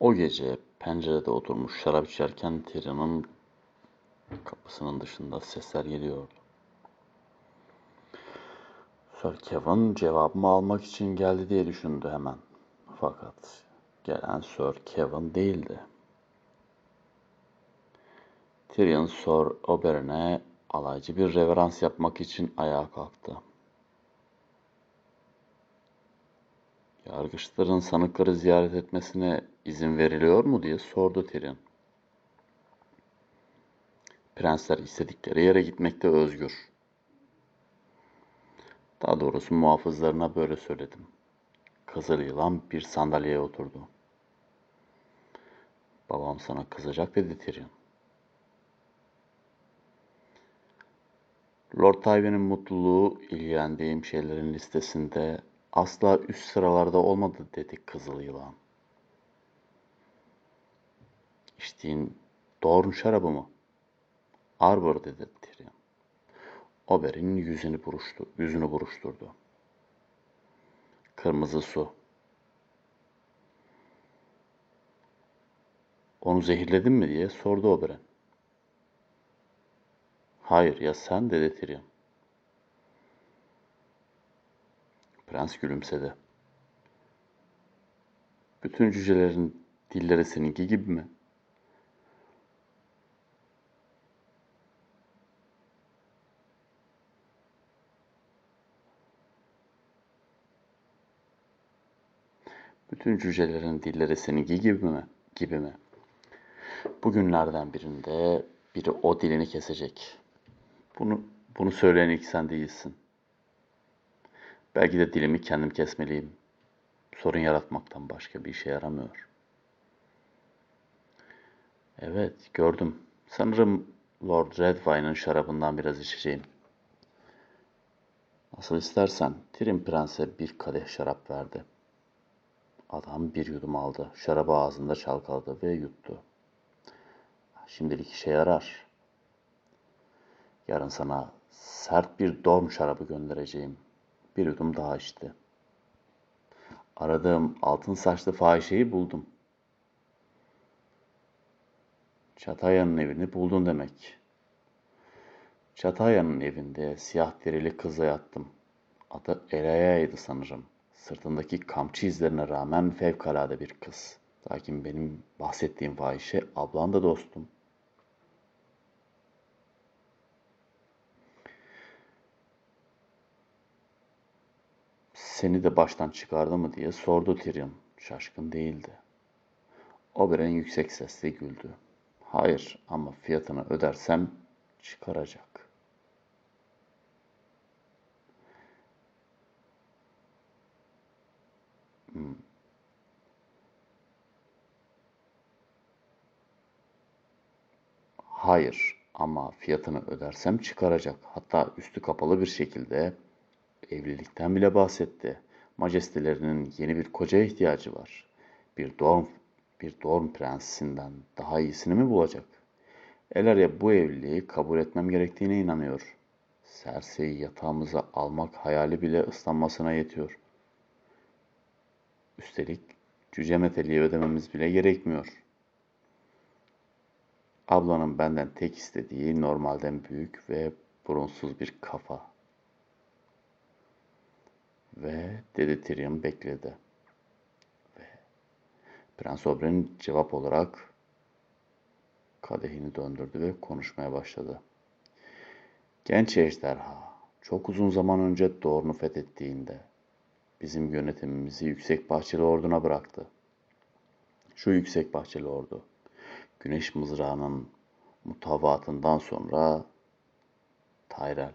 O gece pencerede oturmuş şarap içerken Tyrion'un kapısının dışında sesler geliyordu. Sir Kevin cevabımı almak için geldi diye düşündü hemen. Fakat gelen Sir Kevin değildi. Tyrion Sir Oberyn'e alaycı bir reverans yapmak için ayağa kalktı. Yargıçların sanıkları ziyaret etmesine izin veriliyor mu diye sordu Tyrion. Prensler istedikleri yere gitmekte özgür. Daha doğrusu muhafızlarına böyle söyledim. Kızıl yılan bir sandalyeye oturdu. Babam sana kızacak dedi Tyrion. Lord Tywin'in mutluluğu ilgilendiğim şeylerin listesinde asla üst sıralarda olmadı dedi Kızıl Yılan. İçtiğin Dorn şarabı mı? Arbor dedi Tyrion. Oberyn yüzünü buruştu, yüzünü buruşturdu. Kırmızı su. Onu zehirledin mi diye sordu Oberyn. Hayır ya sen dedi Tyrion. Prens gülümsedi. Bütün cücelerin dilleri seninki gibi mi? Bütün cücelerin dilleri seninki gibi mi? Gibi mi? Bugünlerden birinde biri o dilini kesecek. Bunu bunu söyleyen ilk sen değilsin. Belki de dilimi kendim kesmeliyim. Sorun yaratmaktan başka bir işe yaramıyor. Evet, gördüm. Sanırım Lord Redwine'ın şarabından biraz içeceğim. Nasıl istersen, Tyrion Prens'e bir kadeh şarap verdi. Adam bir yudum aldı. Şarabı ağzında çalkaladı ve yuttu. Şimdilik işe yarar. Yarın sana sert bir dorm şarabı göndereceğim. Bir yudum daha içti. Aradığım altın saçlı fahişeyi buldum. Çataya'nın evini buldun demek. Çataya'nın evinde siyah derili kızla yattım. Adı Eleya'ydı sanırım. Sırtındaki kamçı izlerine rağmen fevkalade bir kız. Lakin benim bahsettiğim fahişe ablan da dostum. Seni de baştan çıkardı mı diye sordu Tyrion. Şaşkın değildi. Oberyn yüksek sesle güldü. Hayır ama fiyatını ödersem çıkaracak. Hayır ama fiyatını ödersem çıkaracak. Hatta üstü kapalı bir şekilde Evlilikten bile bahsetti. Majestelerinin yeni bir kocaya ihtiyacı var. Bir Dorn, bir Dorn prensinden daha iyisini mi bulacak? Elaria bu evliliği kabul etmem gerektiğine inanıyor. Cersei'yi yatağımıza almak hayali bile ıslanmasına yetiyor. Üstelik cüce meteliği ödememiz bile gerekmiyor. Ablanın benden tek istediği normalden büyük ve burunsuz bir kafa. Ve dedi Tyrion bekledi. Ve Prens Oberyn cevap olarak kadehini döndürdü ve konuşmaya başladı. Genç ejderha, çok uzun zaman önce Dorne'u fethettiğinde bizim yönetimimizi Yüksek Bahçeli Ordu'na bıraktı. Şu Yüksek Bahçeli Ordu, Güneş Mızrağı'nın mutavatından sonra Tyrell,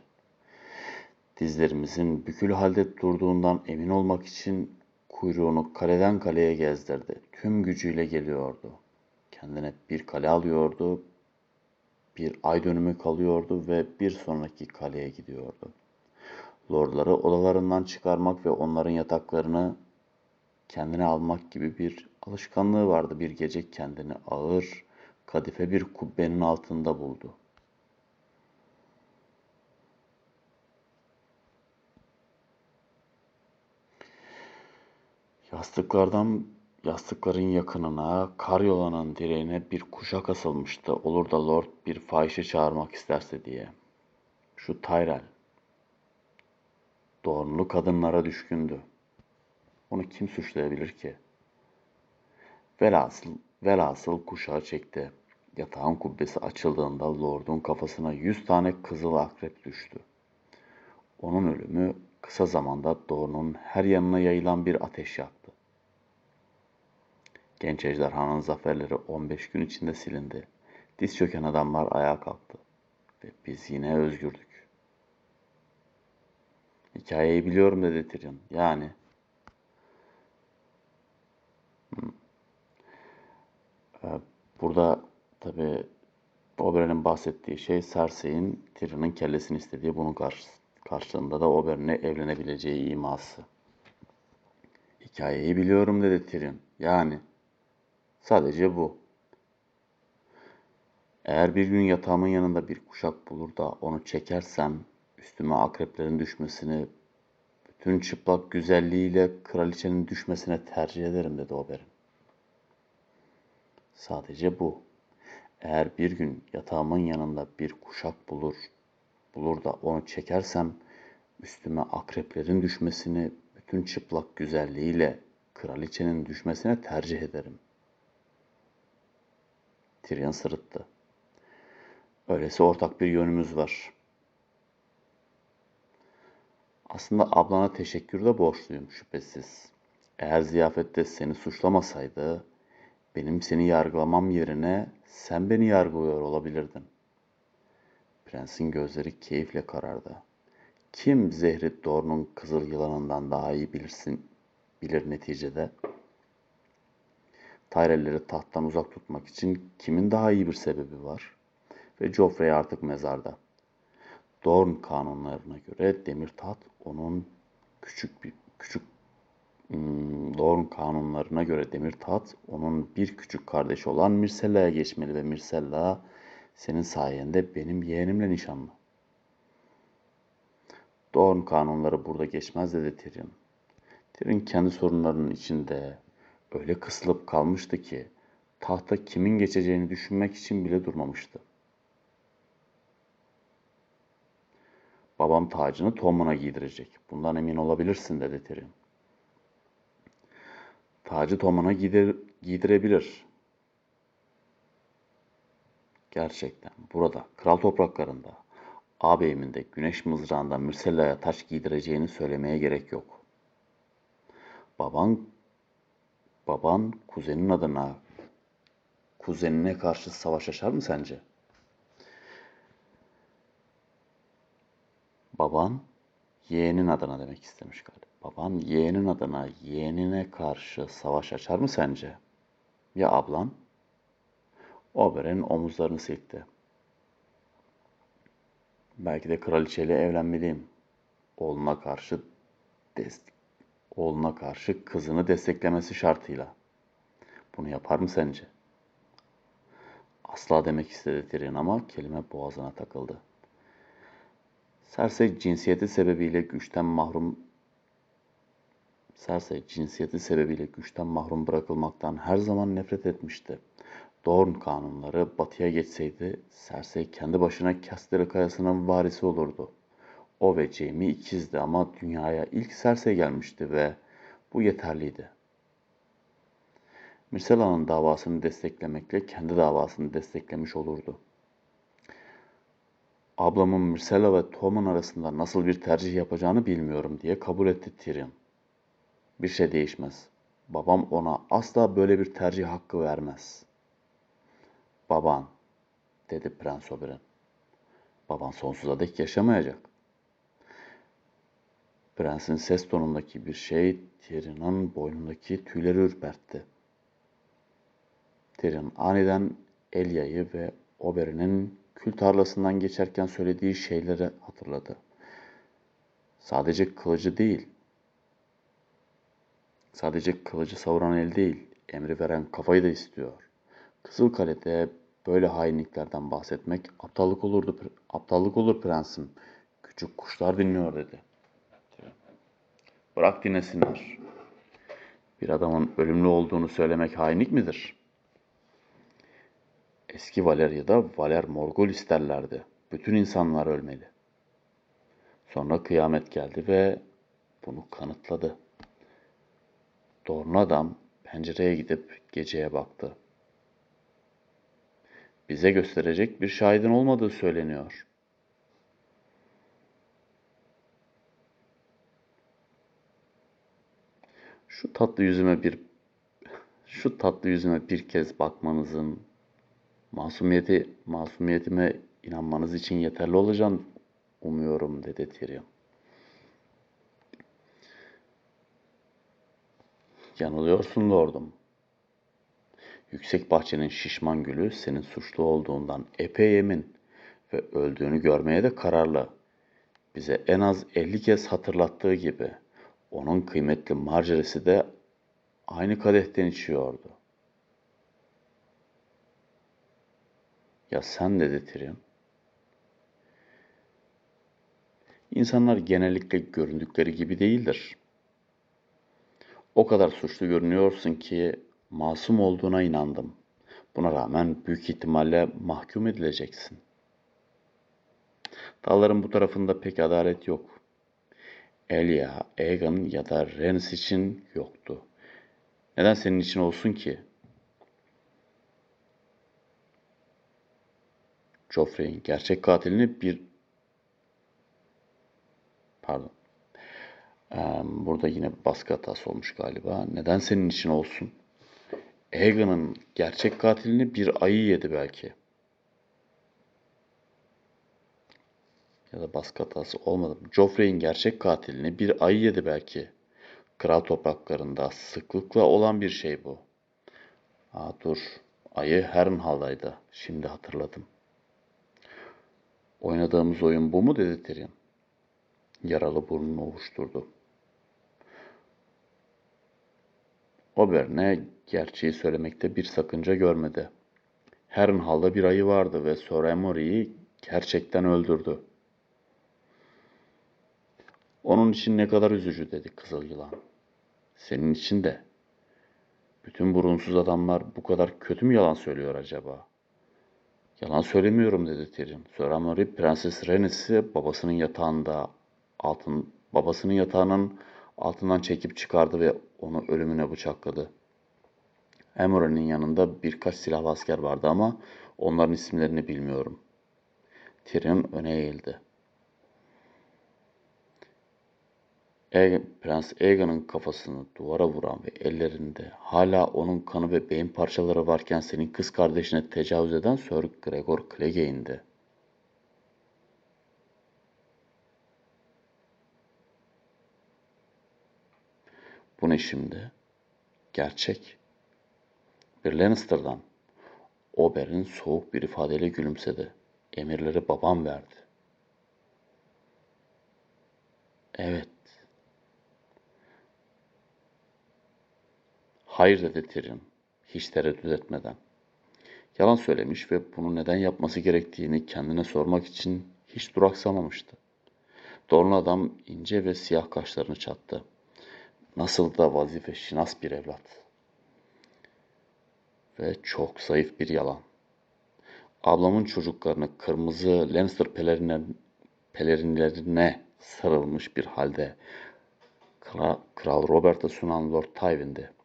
Dizlerimizin bükülü halde durduğundan emin olmak için kuyruğunu kaleden kaleye gezdirdi. Tüm gücüyle geliyordu. Kendine bir kale alıyordu, bir ay dönümü kalıyordu ve bir sonraki kaleye gidiyordu. Lordları odalarından çıkarmak ve onların yataklarını kendine almak gibi bir alışkanlığı vardı. Bir gece kendini ağır, kadife bir kubbenin altında buldu. Yastıklardan Yastıkların yakınına, karyolanın direğine bir kuşak asılmıştı. Olur da Lord bir fahişe çağırmak isterse diye. Şu Tyrell. Doğrunlu kadınlara düşkündü. Onu kim suçlayabilir ki? Velhasıl, velhasıl kuşağı çekti. Yatağın kubbesi açıldığında Lord'un kafasına yüz tane kızıl akrep düştü. Onun ölümü kısa zamanda Doğru'nun her yanına yayılan bir ateş yaktı. Genç ejderhanın zaferleri 15 gün içinde silindi. Diz çöken adamlar ayağa kalktı. Ve biz yine özgürdük. Hikayeyi biliyorum dedi Tyrion. Yani hmm. Ee, burada tabi Oberyn'in bahsettiği şey Cersei'in Tyrion'un kellesini istediği bunun karşı, karşılığında da Oberyn'le evlenebileceği iması. Hikayeyi biliyorum dedi Tyrion. Yani sadece bu. Eğer bir gün yatağımın yanında bir kuşak bulur da onu çekersem üstüme akreplerin düşmesini bütün çıplak güzelliğiyle kraliçenin düşmesine tercih ederim dedi Oberyn. Sadece bu. Eğer bir gün yatağımın yanında bir kuşak bulur, bulur da onu çekersem üstüme akreplerin düşmesini bütün çıplak güzelliğiyle kraliçenin düşmesine tercih ederim. Tyrion sırıttı. Öyleyse ortak bir yönümüz var. Aslında ablana teşekkür de borçluyum şüphesiz. Eğer ziyafette seni suçlamasaydı benim seni yargılamam yerine sen beni yargılıyor olabilirdin. Prensin gözleri keyifle karardı. Kim zehri Dorn'un kızıl yılanından daha iyi bilirsin, bilir neticede? Tyrell'leri tahttan uzak tutmak için kimin daha iyi bir sebebi var? Ve Joffrey artık mezarda. Dorn kanunlarına göre demir taht onun küçük bir küçük Hmm, Dorn kanunlarına göre Demirtaht onun bir küçük kardeşi olan Myrcella'ya geçmeli ve Myrcella senin sayende benim yeğenimle nişanlı. Dorn kanunları burada geçmez dedi Tyrion. Tyrion kendi sorunlarının içinde öyle kısılıp kalmıştı ki tahta kimin geçeceğini düşünmek için bile durmamıştı. Babam tacını Tommen'a giydirecek. Bundan emin olabilirsin dedi Tyrion. Tacı Tommen'a giydir, giydirebilir. Gerçekten burada, kral topraklarında, ağabeyimin de güneş mızrağında Myrcella'ya taş giydireceğini söylemeye gerek yok. Baban, baban kuzenin adına, kuzenine karşı savaş açar mı sence? Baban yeğenin adına demek istemiş galiba. Baban yeğenin adına yeğenine karşı savaş açar mı sence? Ya ablan? Oberyn omuzlarını silkti. Belki de kraliçeyle evlenmeliyim. Oğluna karşı destek oğluna karşı kızını desteklemesi şartıyla. Bunu yapar mı sence? Asla demek istedi Tyrion ama kelime boğazına takıldı. Cersei cinsiyeti sebebiyle güçten mahrum Cersei cinsiyeti sebebiyle güçten mahrum bırakılmaktan her zaman nefret etmişti. Dorn kanunları batıya geçseydi Cersei kendi başına Casterly kayasının varisi olurdu. O ve Jaime ikizdi ama dünyaya ilk Cersei gelmişti ve bu yeterliydi. Myrcella'nın davasını desteklemekle kendi davasını desteklemiş olurdu. Ablamın Myrcella ve Tommen arasında nasıl bir tercih yapacağını bilmiyorum diye kabul etti Tyrion. Bir şey değişmez. Babam ona asla böyle bir tercih hakkı vermez. Baban, dedi Prens Oberyn. Baban sonsuza dek yaşamayacak. Prensin ses tonundaki bir şey Tyrion'un boynundaki tüyleri ürpertti. Tyrion aniden Elya'yı ve Oberyn'in kül tarlasından geçerken söylediği şeyleri hatırladı. Sadece kılıcı değil, Sadece kılıcı savuran el değil, emri veren kafayı da istiyor. Kızıl Kale'de böyle hainliklerden bahsetmek aptallık olurdu, aptallık olur prensim. Küçük kuşlar dinliyor dedi. Bırak dinlesinler. Bir adamın ölümlü olduğunu söylemek hainlik midir? Eski Valeria'da Valer Morgul isterlerdi. Bütün insanlar ölmeli. Sonra kıyamet geldi ve bunu kanıtladı. Doğru adam pencereye gidip geceye baktı. Bize gösterecek bir şahidin olmadığı söyleniyor. Şu tatlı yüzüme bir şu tatlı yüzüme bir kez bakmanızın masumiyeti masumiyetime inanmanız için yeterli olacağını umuyorum dedi Tyrion. Yanılıyorsun lordum. Yüksek bahçenin şişman gülü senin suçlu olduğundan epey emin ve öldüğünü görmeye de kararlı. Bize en az elli kez hatırlattığı gibi onun kıymetli Marjorie'si de aynı kadehten içiyordu. Ya sen dedi Tyrion. İnsanlar genellikle göründükleri gibi değildir. O kadar suçlu görünüyorsun ki masum olduğuna inandım. Buna rağmen büyük ihtimalle mahkum edileceksin. Dağların bu tarafında pek adalet yok. Elia, Aegon ya da Rhaenys için yoktu. Neden senin için olsun ki? Joffrey'in gerçek katilini bir pardon Burada yine baskı hatası olmuş galiba. Neden senin için olsun? Aegon'un gerçek katilini bir ayı yedi belki. Ya da baskı hatası olmadı? Joffrey'in gerçek katilini bir ayı yedi belki. Kral topraklarında sıklıkla olan bir şey bu. Aa dur. Ayı Harrenhal'daydı. Şimdi hatırladım. Oynadığımız oyun bu mu dedi Tyrion. Yaralı burnunu ovuşturdu. Oberne gerçeği söylemekte bir sakınca görmedi. Harrenhal'da bir ayı vardı ve Sir Emory'i gerçekten öldürdü. Onun için ne kadar üzücü dedi Kızıl Yılan. Senin için de. Bütün burunsuz adamlar bu kadar kötü mü yalan söylüyor acaba? Yalan söylemiyorum dedi Tyrion. Sir Amory Prenses Rhaenys'i babasının yatağında altın babasının yatağının altından çekip çıkardı ve onu ölümüne bıçakladı. Emory'nin yanında birkaç silahlı asker vardı ama onların isimlerini bilmiyorum. Tyrion öne eğildi. Prens Aegon'un kafasını duvara vuran ve ellerinde hala onun kanı ve beyin parçaları varken senin kız kardeşine tecavüz eden Sir Gregor Clegane'di. Bu ne şimdi? Gerçek. Bir Lannister'dan. Oberyn soğuk bir ifadeyle gülümsedi. Emirleri babam verdi. Evet. Hayır dedi Tyrion, hiç tereddüt etmeden. Yalan söylemiş ve bunu neden yapması gerektiğini kendine sormak için hiç duraksamamıştı. Dorn adam ince ve siyah kaşlarını çattı. Nasıl da vazife şinas bir evlat. Ve çok zayıf bir yalan. Ablamın çocuklarını kırmızı Lannister pelerine, pelerinlerine sarılmış bir halde Kral, Kral Robert'a sunan Lord Tywin'di.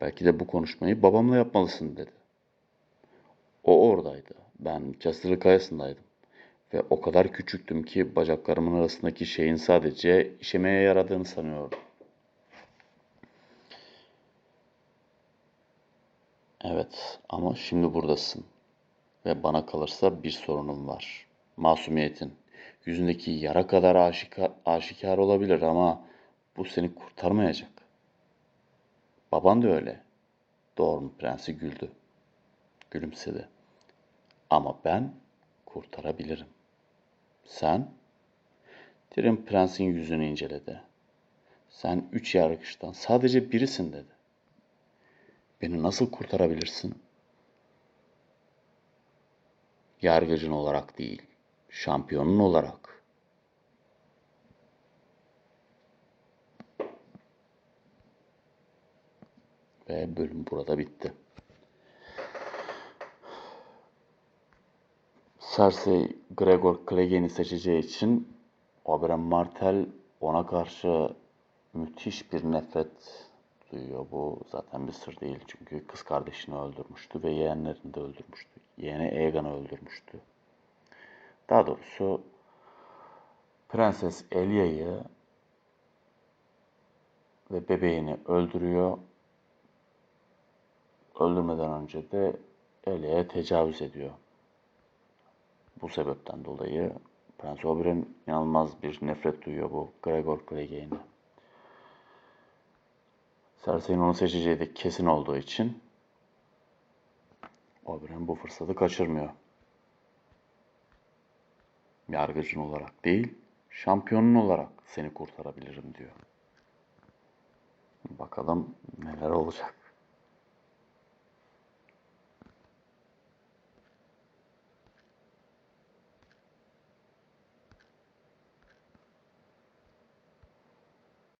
Belki de bu konuşmayı babamla yapmalısın dedi. O oradaydı. Ben Castle Kayası'ndaydım. Ve o kadar küçüktüm ki bacaklarımın arasındaki şeyin sadece işemeye yaradığını sanıyordum. Evet ama şimdi buradasın. Ve bana kalırsa bir sorunum var. Masumiyetin. Yüzündeki yara kadar aşikar, aşikar olabilir ama bu seni kurtarmayacak. Baban da öyle. Dorn prensi güldü. Gülümsedi. Ama ben kurtarabilirim. Sen? Tyrion prensin yüzünü inceledi. Sen üç yargıçtan sadece birisin dedi. Beni nasıl kurtarabilirsin? Yargıcın olarak değil, şampiyonun olarak. Ve bölüm burada bitti. Cersei Gregor Clegane'i seçeceği için Oberyn Martell ona karşı müthiş bir nefret duyuyor. Bu zaten bir sır değil çünkü kız kardeşini öldürmüştü ve yeğenlerini de öldürmüştü. Yeğeni Aegon'u öldürmüştü. Daha doğrusu Prenses Elia'yı ve bebeğini öldürüyor. Öldürmeden önce de Elia'ya tecavüz ediyor. Bu sebepten dolayı Prens Oberyn inanılmaz bir nefret duyuyor bu Gregor Clegane'e. Cersei'nin onu seçeceği de kesin olduğu için Oberyn bu fırsatı kaçırmıyor. Yargıcın olarak değil, şampiyonun olarak seni kurtarabilirim diyor. Bakalım neler olacak.